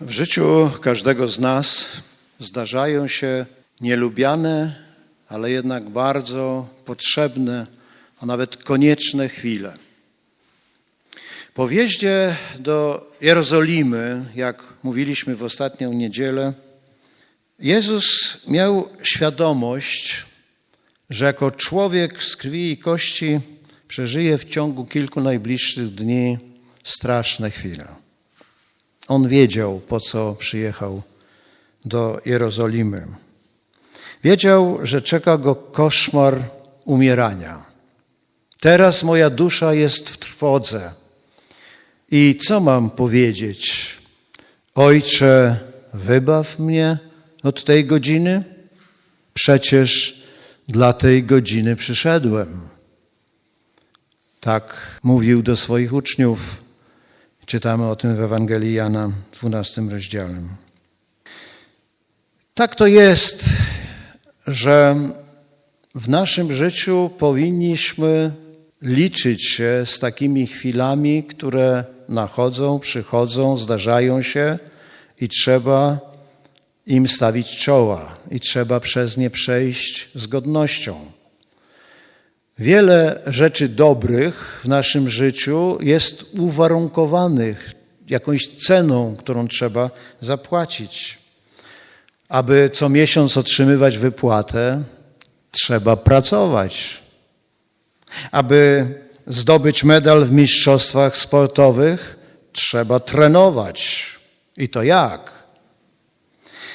W życiu każdego z nas zdarzają się nielubiane, ale jednak bardzo potrzebne, a nawet konieczne chwile. Po wjeździe do Jerozolimy, jak mówiliśmy w ostatnią niedzielę, Jezus miał świadomość, że jako człowiek z krwi i kości przeżyje w ciągu kilku najbliższych dni straszne chwile. On wiedział, po co przyjechał do Jerozolimy. Wiedział, że czeka go koszmar umierania. Teraz moja dusza jest w trwodze. I co mam powiedzieć? Ojcze, wybaw mnie od tej godziny? Przecież dla tej godziny przyszedłem. Tak mówił do swoich uczniów. Czytamy o tym w Ewangelii Jana, 12 rozdziale. Tak to jest, że w naszym życiu powinniśmy liczyć się z takimi chwilami, które nachodzą, przychodzą, zdarzają się i trzeba im stawić czoła i trzeba przez nie przejść z godnością. Wiele rzeczy dobrych w naszym życiu jest uwarunkowanych jakąś ceną, którą trzeba zapłacić. Aby co miesiąc otrzymywać wypłatę, trzeba pracować. Aby zdobyć medal w mistrzostwach sportowych, trzeba trenować. I to jak?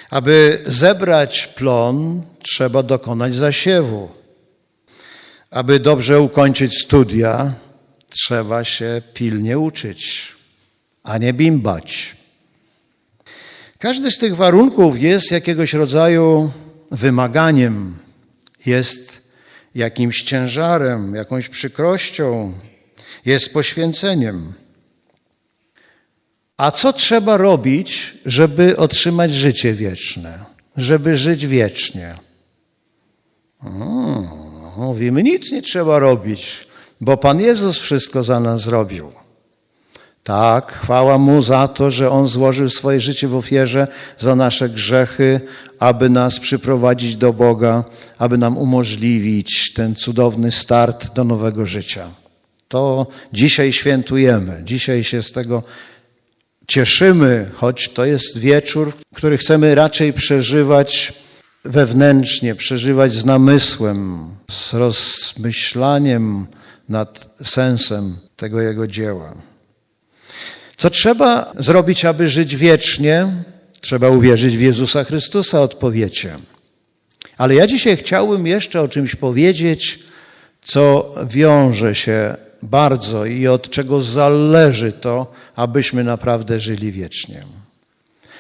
Aby zebrać plon, trzeba dokonać zasiewu. Aby dobrze ukończyć studia, trzeba się pilnie uczyć, a nie bimbać. Każdy z tych warunków jest jakiegoś rodzaju wymaganiem, jest jakimś ciężarem, jakąś przykrością, jest poświęceniem. A co trzeba robić, żeby otrzymać życie wieczne, żeby żyć wiecznie? Hmm, mówimy, nic nie trzeba robić, bo Pan Jezus wszystko za nas zrobił. Tak, chwała Mu za to, że On złożył swoje życie w ofierze za nasze grzechy, aby nas przyprowadzić do Boga, aby nam umożliwić ten cudowny start do nowego życia. To dzisiaj świętujemy, dzisiaj się z tego cieszymy, choć to jest wieczór, który chcemy raczej przeżywać wewnętrznie, przeżywać z namysłem, z rozmyślaniem nad sensem tego Jego dzieła. Co trzeba zrobić, aby żyć wiecznie? Trzeba uwierzyć w Jezusa Chrystusa, odpowiecie. Ale ja dzisiaj chciałbym jeszcze o czymś powiedzieć, co wiąże się bardzo i od czego zależy to, abyśmy naprawdę żyli wiecznie.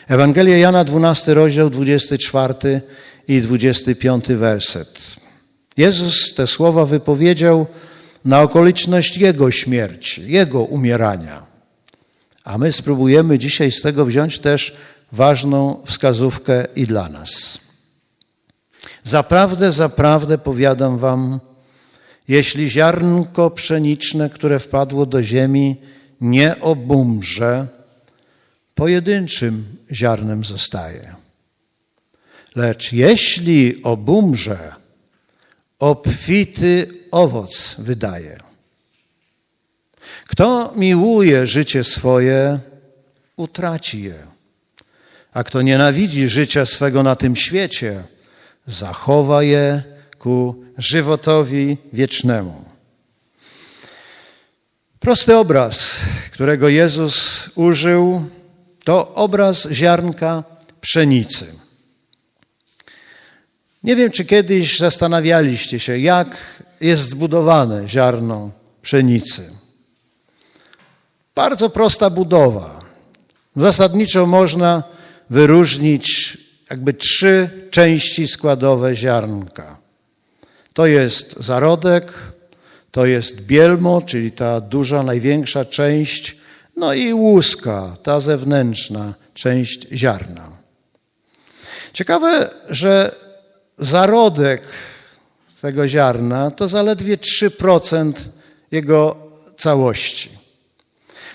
Ewangelia Jana, 12 rozdział, 24 i 25 werset. Jezus te słowa wypowiedział na okoliczność Jego śmierci, Jego umierania. A my spróbujemy dzisiaj z tego wziąć też ważną wskazówkę i dla nas. Zaprawdę, zaprawdę powiadam wam, jeśli ziarnko pszeniczne, które wpadło do ziemi, nie obumrze, pojedynczym ziarnem zostaje. Lecz jeśli obumrze, obfity owoc wydaje. Kto miłuje życie swoje, utraci je. A kto nienawidzi życia swego na tym świecie, zachowa je ku żywotowi wiecznemu. Prosty obraz, którego Jezus użył, to obraz ziarnka pszenicy. Nie wiem, czy kiedyś zastanawialiście się, jak jest zbudowane ziarno pszenicy. Bardzo prosta budowa. Zasadniczo można wyróżnić jakby trzy części składowe ziarnka. To jest zarodek, to jest bielmo, czyli ta duża, największa część, no i łuska, ta zewnętrzna część ziarna. Ciekawe, że zarodek tego ziarna to zaledwie 3% jego całości.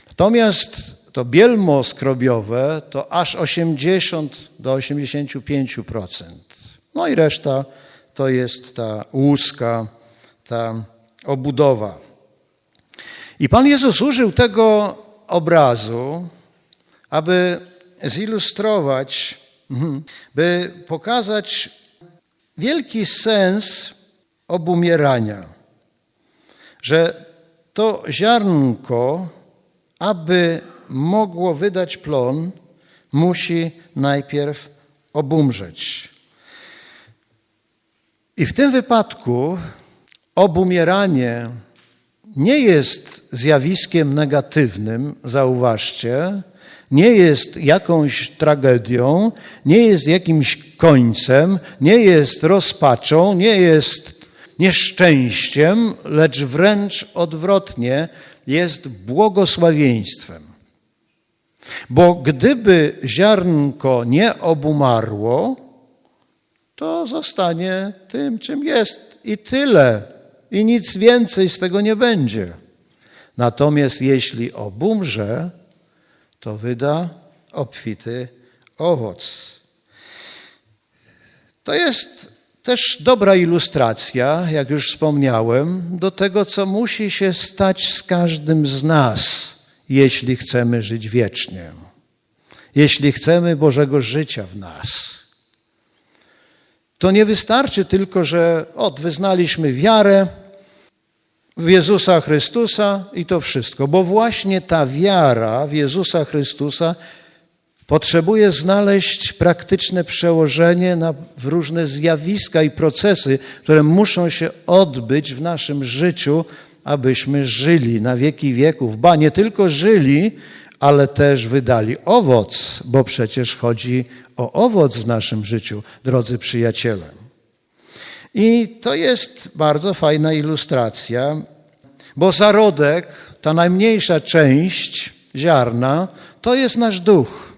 Natomiast to bielmo skrobiowe to aż 80 do 85%. No i reszta to jest ta łuska, ta obudowa. I Pan Jezus użył tego obrazu, aby zilustrować, mhm, by pokazać wielki sens obumierania, że to ziarnko, aby mogło wydać plon, musi najpierw obumrzeć. I w tym wypadku obumieranie nie jest zjawiskiem negatywnym, zauważcie, nie jest jakąś tragedią, nie jest jakimś końcem, nie jest rozpaczą, nie jest nieszczęściem, lecz wręcz odwrotnie jest błogosławieństwem. Bo gdyby ziarnko nie obumarło, to zostanie tym, czym jest i tyle. I nic więcej z tego nie będzie. Natomiast jeśli obumrze, to wyda obfity owoc. To jest też dobra ilustracja, jak już wspomniałem, do tego, co musi się stać z każdym z nas, jeśli chcemy żyć wiecznie, jeśli chcemy Bożego życia w nas. To nie wystarczy tylko, że od wyznaliśmy wiarę w Jezusa Chrystusa i to wszystko, bo właśnie ta wiara w Jezusa Chrystusa potrzebuje znaleźć praktyczne przełożenie na w różne zjawiska i procesy, które muszą się odbyć w naszym życiu, abyśmy żyli na wieki wieków. Ba, nie tylko żyli, ale też wydali owoc, bo przecież chodzi o owoc w naszym życiu, drodzy przyjaciele. I to jest bardzo fajna ilustracja, bo zarodek, ta najmniejsza część ziarna, to jest nasz duch.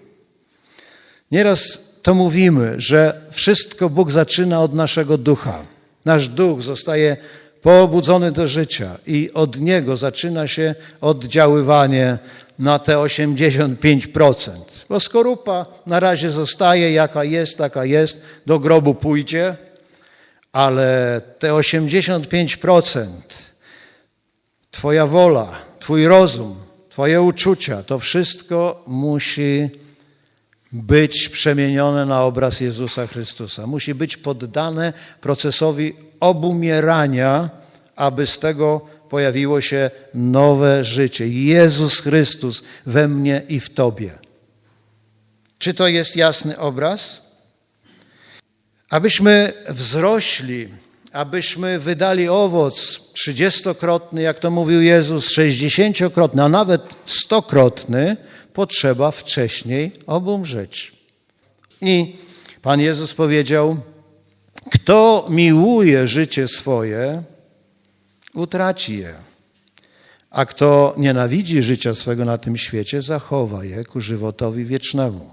Nieraz to mówimy, że wszystko Bóg zaczyna od naszego ducha. Nasz duch zostaje pobudzony do życia i od niego zaczyna się oddziaływanie na te 85%. Bo skorupa na razie zostaje jaka jest, taka jest, do grobu pójdzie, ale te 85%, Twoja wola, Twój rozum, Twoje uczucia, to wszystko musi być przemienione na obraz Jezusa Chrystusa. Musi być poddane procesowi obumierania, aby z tego pojawiło się nowe życie. Jezus Chrystus we mnie i w Tobie. Czy to jest jasny obraz? Abyśmy wzrośli, abyśmy wydali owoc trzydziestokrotny, jak to mówił Jezus, sześćdziesięciokrotny, a nawet stokrotny, potrzeba wcześniej obumrzeć. I Pan Jezus powiedział, kto miłuje życie swoje, utraci je. A kto nienawidzi życia swego na tym świecie, zachowa je ku żywotowi wiecznemu.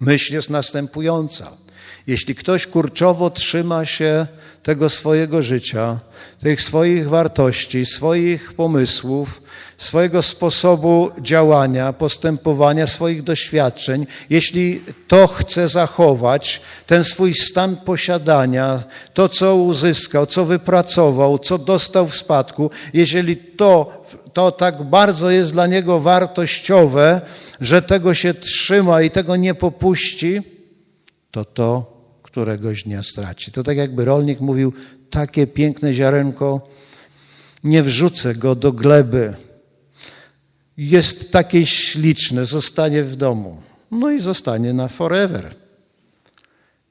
Myśl jest następująca. Jeśli ktoś kurczowo trzyma się tego swojego życia, tych swoich wartości, swoich pomysłów, swojego sposobu działania, postępowania, swoich doświadczeń, jeśli to chce zachować, ten swój stan posiadania, to co uzyskał, co wypracował, co dostał w spadku, jeżeli to, to tak bardzo jest dla niego wartościowe, że tego się trzyma i tego nie popuści, to to któregoś dnia straci. To tak jakby rolnik mówił, takie piękne ziarenko, nie wrzucę go do gleby. Jest takie śliczne, zostanie w domu. No i zostanie na forever.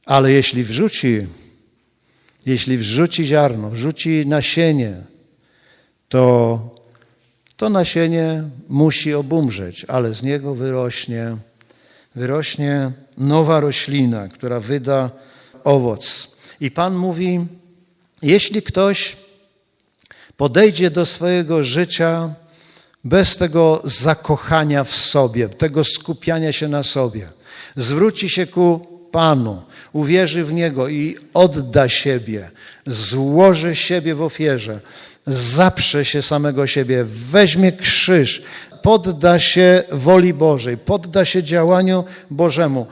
Ale jeśli wrzuci, jeśli wrzuci ziarno, wrzuci nasienie, to to nasienie musi obumrzeć, ale z niego wyrośnie, wyrośnie nowa roślina, która wyda owoc. I Pan mówi, jeśli ktoś podejdzie do swojego życia bez tego zakochania w sobie, tego skupiania się na sobie, zwróci się ku Panu, uwierzy w Niego i odda siebie, złoży siebie w ofierze, zaprze się samego siebie, weźmie krzyż, podda się woli Bożej, podda się działaniu Bożemu,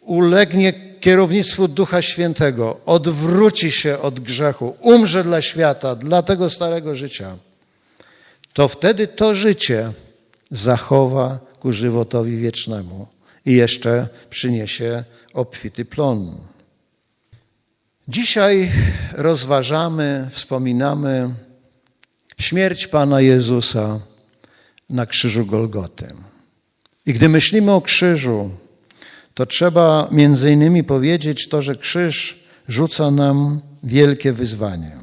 ulegnie kierownictwu Ducha Świętego, odwróci się od grzechu, umrze dla świata, dla tego starego życia, to wtedy to życie zachowa ku żywotowi wiecznemu i jeszcze przyniesie obfity plon. Dzisiaj rozważamy, wspominamy śmierć Pana Jezusa na krzyżu Golgoty. I gdy myślimy o krzyżu, to trzeba między innymi powiedzieć to, że krzyż rzuca nam wielkie wyzwanie.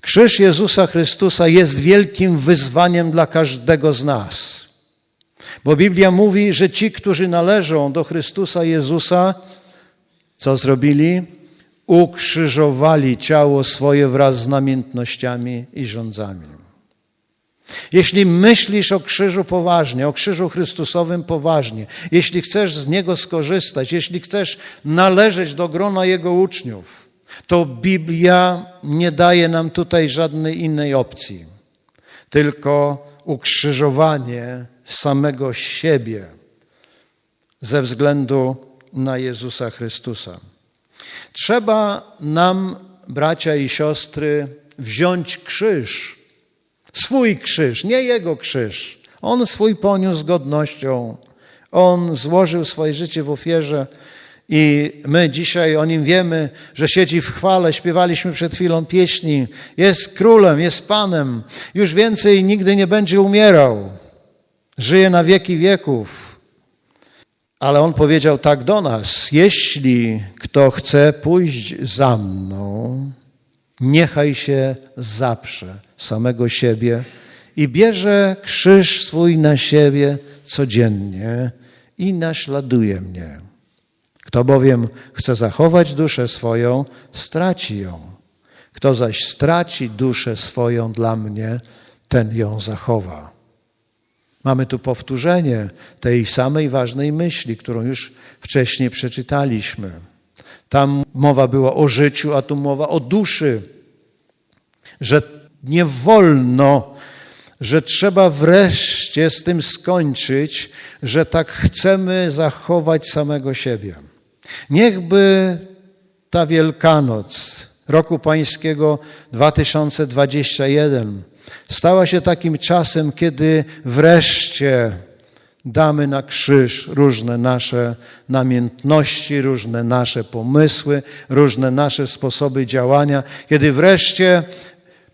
Krzyż Jezusa Chrystusa jest wielkim wyzwaniem dla każdego z nas. Bo Biblia mówi, że ci, którzy należą do Chrystusa Jezusa, co zrobili? Ukrzyżowali ciało swoje wraz z namiętnościami i rządzami. Jeśli myślisz o krzyżu poważnie, o krzyżu Chrystusowym poważnie, jeśli chcesz z niego skorzystać, jeśli chcesz należeć do grona jego uczniów, to Biblia nie daje nam tutaj żadnej innej opcji, tylko ukrzyżowanie samego siebie ze względu na Jezusa Chrystusa. Trzeba nam, bracia i siostry, wziąć krzyż, swój krzyż, nie jego krzyż. On swój poniósł z godnością. On złożył swoje życie w ofierze i my dzisiaj o nim wiemy, że siedzi w chwale. Śpiewaliśmy przed chwilą pieśni. Jest królem, jest panem. Już więcej nigdy nie będzie umierał. Żyje na wieki wieków. Ale on powiedział tak do nas: Jeśli kto chce pójść za mną, niechaj się zaprze samego siebie i bierze krzyż swój na siebie codziennie i naśladuje mnie. Kto bowiem chce zachować duszę swoją, straci ją. Kto zaś straci duszę swoją dla mnie, ten ją zachowa. Mamy tu powtórzenie tej samej ważnej myśli, którą już wcześniej przeczytaliśmy. Tam mowa była o życiu, a tu mowa o duszy. Że nie wolno, że trzeba wreszcie z tym skończyć, że tak chcemy zachować samego siebie. Niechby ta Wielkanoc roku Pańskiego 2021 stała się takim czasem, kiedy wreszcie damy na krzyż różne nasze namiętności, różne nasze pomysły, różne nasze sposoby działania, kiedy wreszcie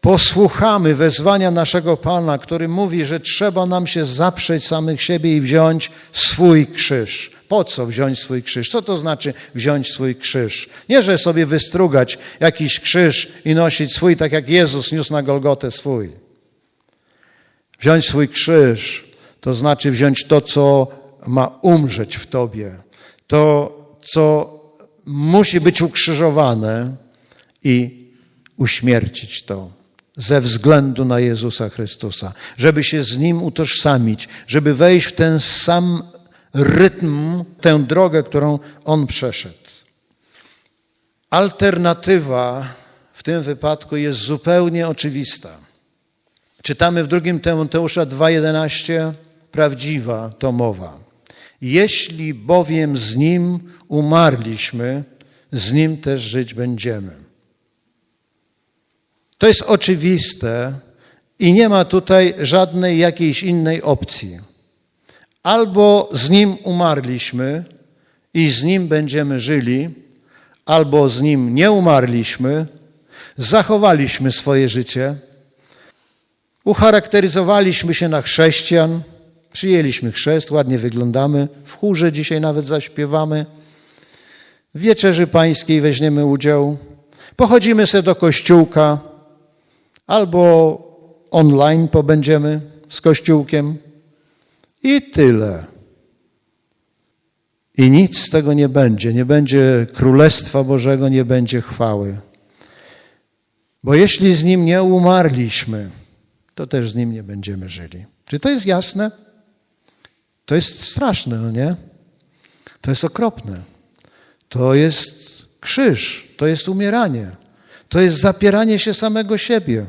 posłuchamy wezwania naszego Pana, który mówi, że trzeba nam się zaprzeć samych siebie i wziąć swój krzyż. Po co wziąć swój krzyż? Co to znaczy wziąć swój krzyż? Nie, że sobie wystrugać jakiś krzyż i nosić swój, tak jak Jezus niósł na Golgotę swój. Wziąć swój krzyż to znaczy wziąć to, co ma umrzeć w tobie, to, co musi być ukrzyżowane i uśmiercić to ze względu na Jezusa Chrystusa, żeby się z Nim utożsamić, żeby wejść w ten sam rytm, tę drogę, którą On przeszedł. Alternatywa w tym wypadku jest zupełnie oczywista. Czytamy w drugim Tymoteusza 2,11 prawdziwa to mowa. Jeśli bowiem z Nim umarliśmy, z Nim też żyć będziemy. To jest oczywiste i nie ma tutaj żadnej jakiejś innej opcji. Albo z Nim umarliśmy i z Nim będziemy żyli, albo z Nim nie umarliśmy, zachowaliśmy swoje życie, ucharakteryzowaliśmy się na chrześcijan, przyjęliśmy chrzest, ładnie wyglądamy, w chórze dzisiaj nawet zaśpiewamy, w wieczerzy pańskiej weźmiemy udział, pochodzimy sobie do kościółka, albo online pobędziemy z kościółkiem i tyle. I nic z tego nie będzie. Nie będzie Królestwa Bożego, nie będzie chwały. Bo jeśli z Nim nie umarliśmy, to też z Nim nie będziemy żyli. Czy to jest jasne? To jest straszne, no nie? To jest okropne. To jest krzyż, to jest umieranie, to jest zapieranie się samego siebie.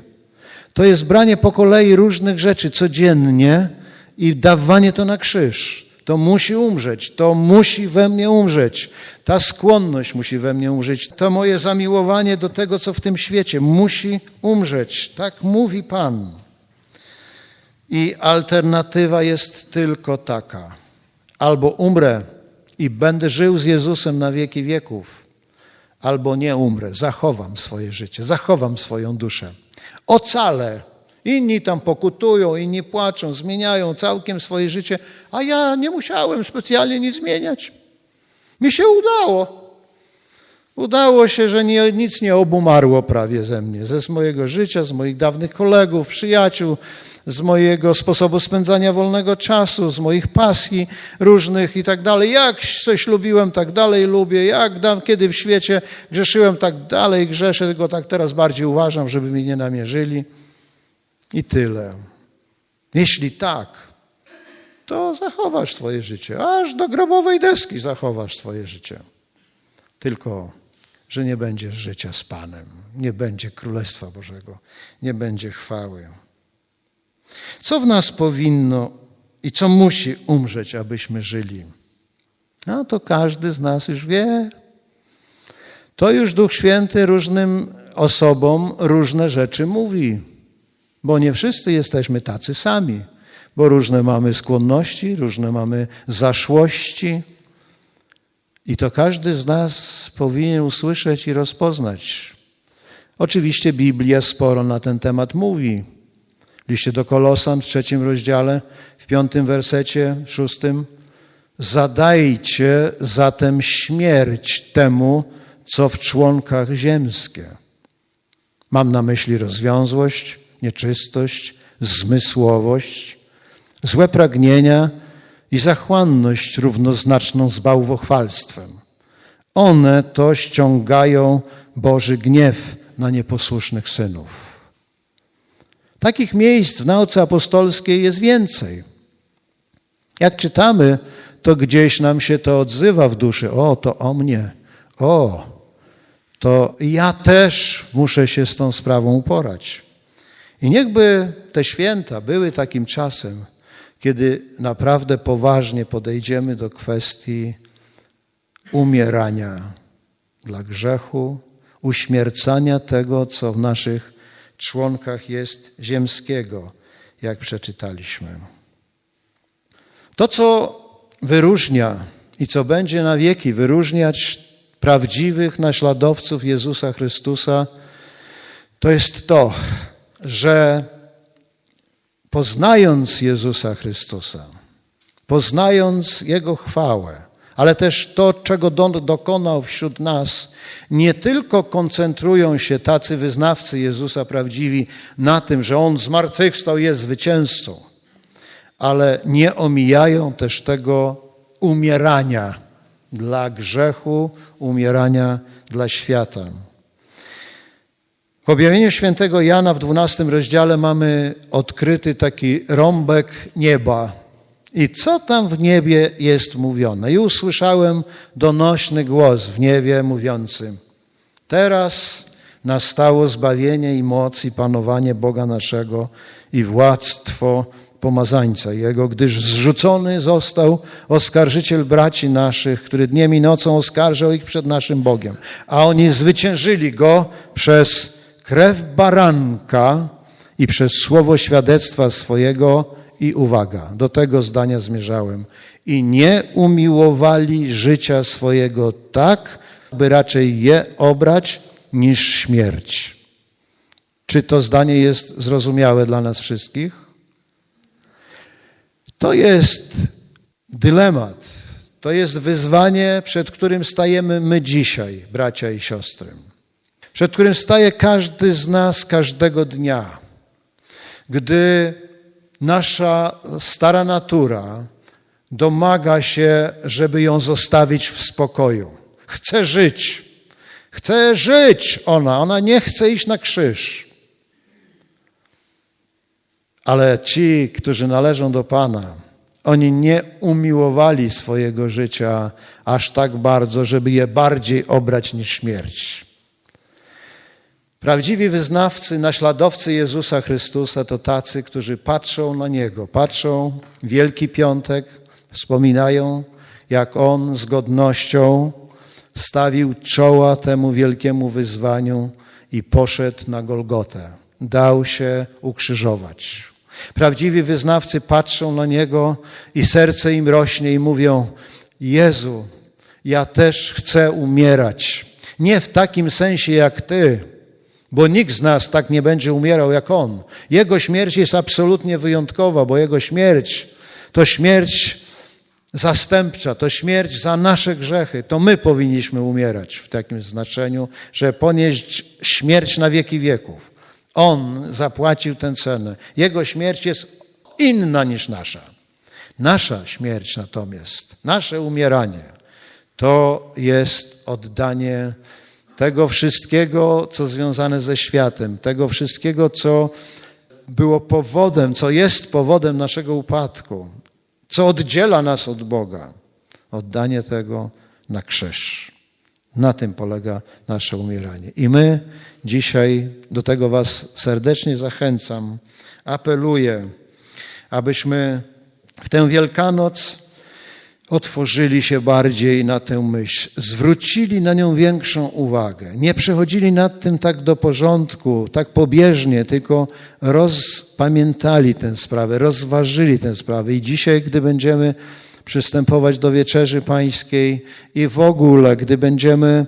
To jest branie po kolei różnych rzeczy codziennie i dawanie to na krzyż. To musi umrzeć, to musi we mnie umrzeć. Ta skłonność musi we mnie umrzeć. To moje zamiłowanie do tego, co w tym świecie, musi umrzeć. Tak mówi Pan. I alternatywa jest tylko taka: albo umrę i będę żył z Jezusem na wieki wieków, albo nie umrę, zachowam swoje życie, zachowam swoją duszę. Ocalę. Inni tam pokutują, inni płaczą, zmieniają całkiem swoje życie, a ja nie musiałem specjalnie nic zmieniać. Mi się udało. Udało się, że nie, nic nie obumarło prawie ze mnie, ze mojego życia, z moich dawnych kolegów, przyjaciół, z mojego sposobu spędzania wolnego czasu, z moich pasji różnych i tak dalej. Jak coś lubiłem, tak dalej lubię. Jak dam, kiedy w świecie grzeszyłem, tak dalej grzeszę, tylko tak teraz bardziej uważam, żeby mi nie namierzyli. I tyle. Jeśli tak, to zachowasz swoje życie. Aż do grobowej deski zachowasz swoje życie. Tylko, że nie będziesz życia z Panem, nie będzie Królestwa Bożego, nie będzie chwały. Co w nas powinno i co musi umrzeć, abyśmy żyli? No to każdy z nas już wie. To już Duch Święty różnym osobom różne rzeczy mówi, bo nie wszyscy jesteśmy tacy sami, bo różne mamy skłonności, różne mamy zaszłości. I to każdy z nas powinien usłyszeć i rozpoznać. Oczywiście Biblia sporo na ten temat mówi. W liście do Kolosan w trzecim rozdziale, w piątym wersecie, szóstym. Zadajcie zatem śmierć temu, co w członkach ziemskie. Mam na myśli rozwiązłość, nieczystość, zmysłowość, złe pragnienia i zachłanność równoznaczną z bałwochwalstwem. One to ściągają Boży gniew na nieposłusznych synów. Takich miejsc w nauce apostolskiej jest więcej. Jak czytamy, to gdzieś nam się to odzywa w duszy. O, to o mnie. O, to ja też muszę się z tą sprawą uporać. I niechby te święta były takim czasem, kiedy naprawdę poważnie podejdziemy do kwestii umierania dla grzechu, uśmiercania tego, co w naszych członkach jest ziemskiego, jak przeczytaliśmy. To, co wyróżnia i co będzie na wieki wyróżniać prawdziwych naśladowców Jezusa Chrystusa, to jest to, że poznając Jezusa Chrystusa, poznając Jego chwałę, ale też to, czego dokonał wśród nas, nie tylko koncentrują się tacy wyznawcy Jezusa prawdziwi na tym, że On zmartwychwstał, jest zwycięzcą, ale nie omijają też tego umierania dla grzechu, umierania dla świata. W objawieniu świętego Jana w 12 rozdziale mamy odkryty taki rąbek nieba. I co tam w niebie jest mówione? I usłyszałem donośny głos w niebie mówiący: Teraz nastało zbawienie i moc i panowanie Boga naszego i władztwo pomazańca Jego, gdyż zrzucony został oskarżyciel braci naszych, który dniem i nocą oskarżał ich przed naszym Bogiem. A oni zwyciężyli Go przez krew baranka i przez słowo świadectwa swojego i uwaga, do tego zdania zmierzałem. I nie umiłowali życia swojego tak, by raczej je obrać niż śmierć. Czy to zdanie jest zrozumiałe dla nas wszystkich? To jest dylemat, to jest wyzwanie, przed którym stajemy my dzisiaj, bracia i siostry, przed którym staje każdy z nas każdego dnia, gdy nasza stara natura domaga się, żeby ją zostawić w spokoju. Chce żyć. Chce żyć ona, ona nie chce iść na krzyż. Ale ci, którzy należą do Pana, oni nie umiłowali swojego życia aż tak bardzo, żeby je bardziej obrać niż śmierć. Prawdziwi wyznawcy, naśladowcy Jezusa Chrystusa to tacy, którzy patrzą na Niego, patrzą Wielki Piątek, wspominają, jak On z godnością stawił czoła temu wielkiemu wyzwaniu i poszedł na Golgotę. Dał się ukrzyżować. Prawdziwi wyznawcy patrzą na Niego i serce im rośnie i mówią: Jezu, ja też chcę umierać. Nie w takim sensie jak Ty, bo nikt z nas tak nie będzie umierał jak On. Jego śmierć jest absolutnie wyjątkowa, bo Jego śmierć to śmierć zastępcza, to śmierć za nasze grzechy. To my powinniśmy umierać w takim znaczeniu, że ponieść śmierć na wieki wieków. On zapłacił tę cenę. Jego śmierć jest inna niż nasza. Nasza śmierć natomiast, nasze umieranie, to jest oddanie tego wszystkiego, co związane ze światem, tego wszystkiego, co było powodem, co jest powodem naszego upadku, co oddziela nas od Boga. Oddanie tego na krzyż. Na tym polega nasze umieranie. I my dzisiaj do tego Was serdecznie zachęcam, apeluję, abyśmy w tę Wielkanoc otworzyli się bardziej na tę myśl, zwrócili na nią większą uwagę. Nie przechodzili nad tym tak do porządku, tak pobieżnie, tylko rozpamiętali tę sprawę, rozważyli tę sprawę. I dzisiaj, gdy będziemy przystępować do wieczerzy pańskiej i w ogóle, gdy będziemy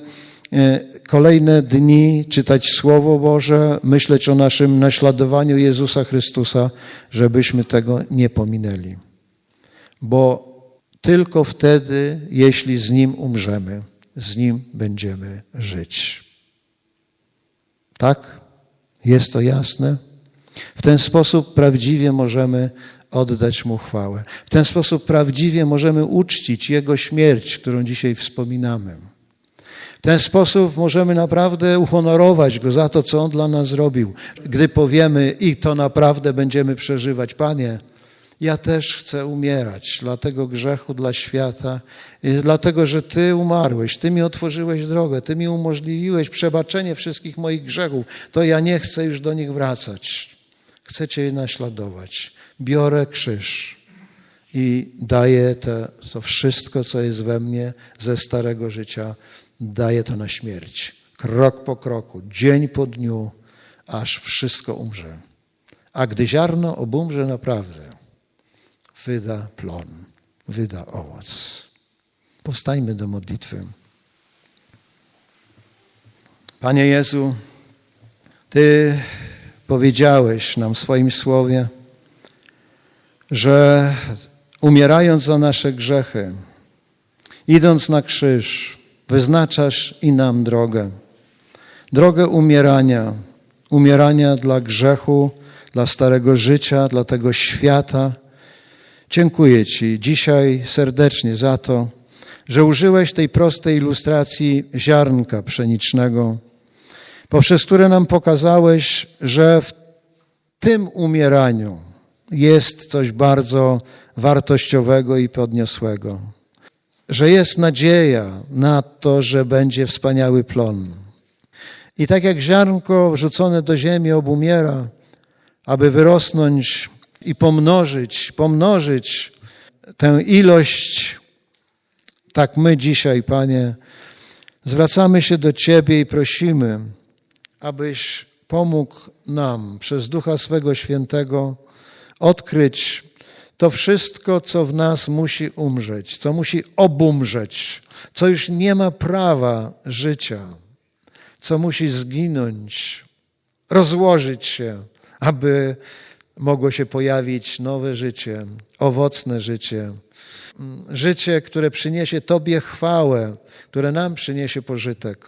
e, kolejne dni czytać Słowo Boże, myśleć o naszym naśladowaniu Jezusa Chrystusa, żebyśmy tego nie pominęli. Bo tylko wtedy, jeśli z Nim umrzemy, z Nim będziemy żyć. Tak? Jest to jasne? W ten sposób prawdziwie możemy oddać Mu chwałę. W ten sposób prawdziwie możemy uczcić Jego śmierć, którą dzisiaj wspominamy. W ten sposób możemy naprawdę uhonorować Go za to, co On dla nas zrobił. Gdy powiemy i to naprawdę będziemy przeżywać, Panie, ja też chcę umierać dla tego grzechu, dla świata, dlatego że Ty umarłeś, Ty mi otworzyłeś drogę, Ty mi umożliwiłeś przebaczenie wszystkich moich grzechów. To ja nie chcę już do nich wracać. Chcę Cię naśladować. Biorę krzyż i daję to, to wszystko, co jest we mnie ze starego życia, daję to na śmierć. Krok po kroku, dzień po dniu, aż wszystko umrze. A gdy ziarno obumrze naprawdę, wyda plon, wyda owoc. Powstańmy do modlitwy. Panie Jezu, Ty powiedziałeś nam w swoim słowie, że umierając za nasze grzechy, idąc na krzyż, wyznaczasz i nam drogę. Drogę umierania, umierania dla grzechu, dla starego życia, dla tego świata. Dziękuję Ci dzisiaj serdecznie za to, że użyłeś tej prostej ilustracji ziarnka pszenicznego, poprzez które nam pokazałeś, że w tym umieraniu jest coś bardzo wartościowego i podniosłego, że jest nadzieja na to, że będzie wspaniały plon. I tak jak ziarnko wrzucone do ziemi obumiera, aby wyrosnąć i pomnożyć, pomnożyć tę ilość, tak my dzisiaj, Panie, zwracamy się do Ciebie i prosimy, abyś pomógł nam przez Ducha swego Świętego odkryć to wszystko, co w nas musi umrzeć, co musi obumrzeć, co już nie ma prawa życia, co musi zginąć, rozłożyć się, aby mogło się pojawić nowe życie, owocne życie. Życie, które przyniesie Tobie chwałę, które nam przyniesie pożytek.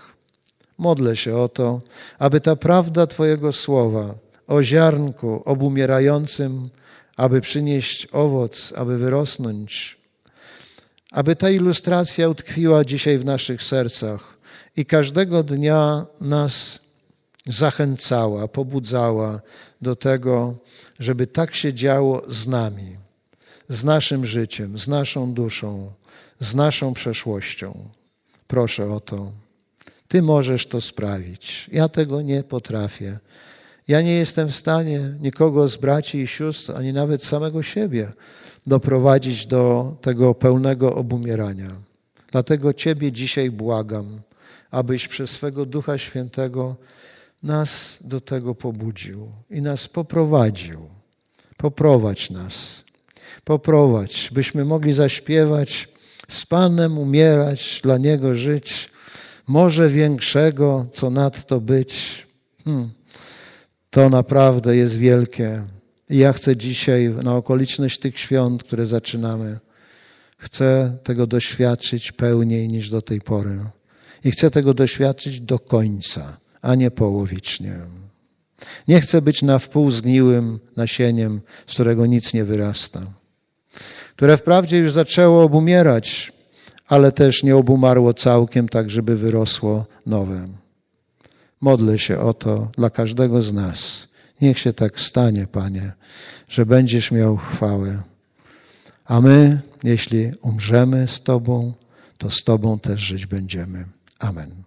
Modlę się o to, aby ta prawda Twojego słowa o ziarnku obumierającym, aby przynieść owoc, aby wyrosnąć, aby ta ilustracja utkwiła dzisiaj w naszych sercach i każdego dnia nas zachęcała, pobudzała do tego, żeby tak się działo z nami, z naszym życiem, z naszą duszą, z naszą przeszłością. Proszę o to. Ty możesz to sprawić. Ja tego nie potrafię. Ja nie jestem w stanie nikogo z braci i sióstr, ani nawet samego siebie doprowadzić do tego pełnego obumierania. Dlatego Ciebie dzisiaj błagam, abyś przez swego Ducha Świętego nas do tego pobudził i nas poprowadził. Poprowadź nas, poprowadź, byśmy mogli zaśpiewać z Panem, umierać, dla Niego żyć, może większego, co nadto być. Hmm. To naprawdę jest wielkie. I ja chcę dzisiaj, na okoliczność tych świąt, które zaczynamy, chcę tego doświadczyć pełniej niż do tej pory. I chcę tego doświadczyć do końca, a nie połowicznie. Nie chcę być na wpół zgniłym nasieniem, z którego nic nie wyrasta, które wprawdzie już zaczęło obumierać, ale też nie obumarło całkiem, tak żeby wyrosło nowe. Modlę się o to dla każdego z nas. Niech się tak stanie, Panie, że będziesz miał chwałę. A my, jeśli umrzemy z Tobą, to z Tobą też żyć będziemy. Amen.